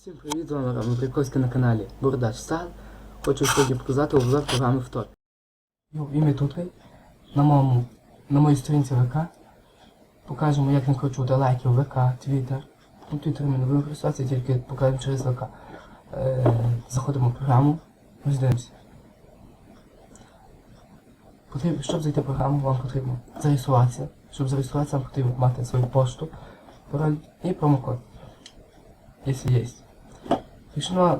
Всім привіт, з вами Роман Брайковський на каналі Бородач Стайл. Хочу сьогодні показати обзор програми і ми тут на моєму, на моїй сторінці ВК. Покажемо, як накручувати лайки в ВК, Твіттер. Ну, Твіттер ми не будемо користуватися, тільки покажемо через ВК. Е, заходимо в програму, ось дивимося. Потрібно, щоб зайти в програму, вам потрібно зареєструватися. Щоб зареєструватися, вам потрібно мати свою пошту, пароль і промокод. Якщо є. Якщо нема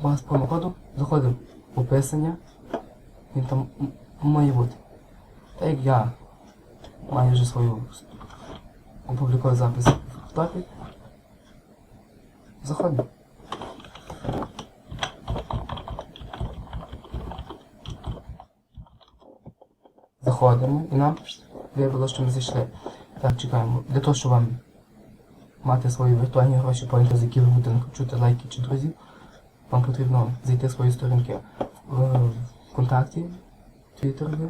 вас промокоду, заходимо в описання, він там має бути. Так як я маю вже свою опублікований запис в топі, заходимо. Заходимо і нам виявило, що ми зайшли. Так, чекаємо. Для того, щоб вам мати свої віртуальні гроші, поінти, за які ви будете накручувати лайки чи друзів, вам потрібно зайти в свої сторінки ВКонтакті, Твіттерові,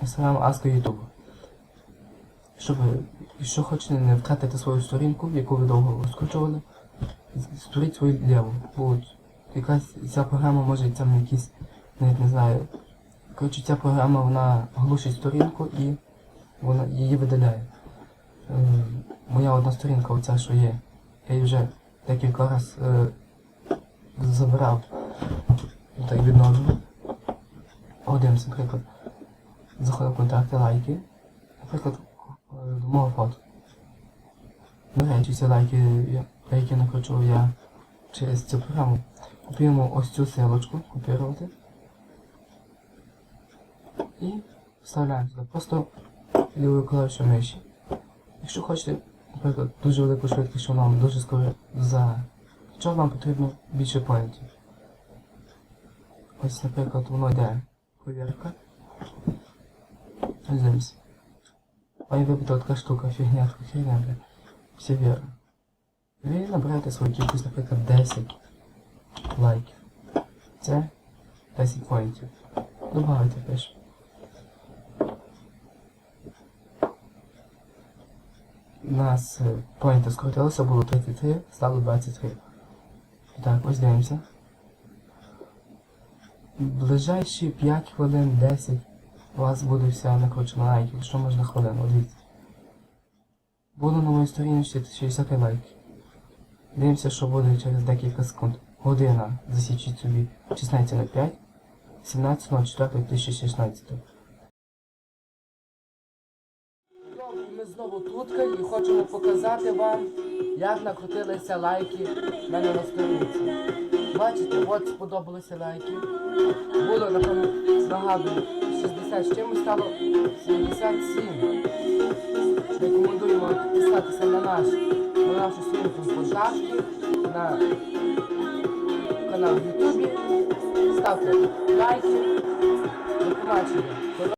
Інстаграм, Аска, Ютуб. Щоб, якщо хочете не втратити свою сторінку, яку ви довго розкручували, з- створіть свою леву. Бо от якась ця програма може там якісь, навіть не знаю. Коротше, ця програма вона глушить сторінку і вона її видаляє. Е, моя одна сторінка, оця, що є, я її вже декілька раз е, забирав так відновлено. Один, наприклад, заходив в контакти, лайки. Наприклад, е, до мого фото. До речі, ці лайки, які накручував я через цю програму. Купуємо ось цю силочку, копірувати. І вставляємо сюди. Просто лівою клавішою миші. Якщо хочете, наприклад, дуже велику швидкість, що вам дуже скоро за що вам потрібно більше поінтів. Ось, наприклад, воно йде повірка. Ось дивимось. Має випадок така штука, фігня, херня, бля. Всі віра. Ви набираєте свою кількість, наприклад, 10 лайків. Це 10 поінтів. Добавити пише. У нас е, поінти скоротилося, було 33, стало 23. Так, ось дивимося. Ближайші 5 хвилин, 10 у вас буде вся накручена лайків. Що можна хвилину, дивіться. Було на моїй сторінці 60 лайків. Дивимося, що буде через декілька секунд. Година засічіть собі 16 на 5, 17.04.2016. знову тут і хочемо показати вам, як накрутилися лайки в на сторінці. Бачите, от сподобалися лайки. Було, напевно, нагадую, 60 з чимось стало 77. Рекомендуємо підписатися на наш на нашу сторінку з Божашки, на канал в Ютубі. Ставте лайки. До побачення.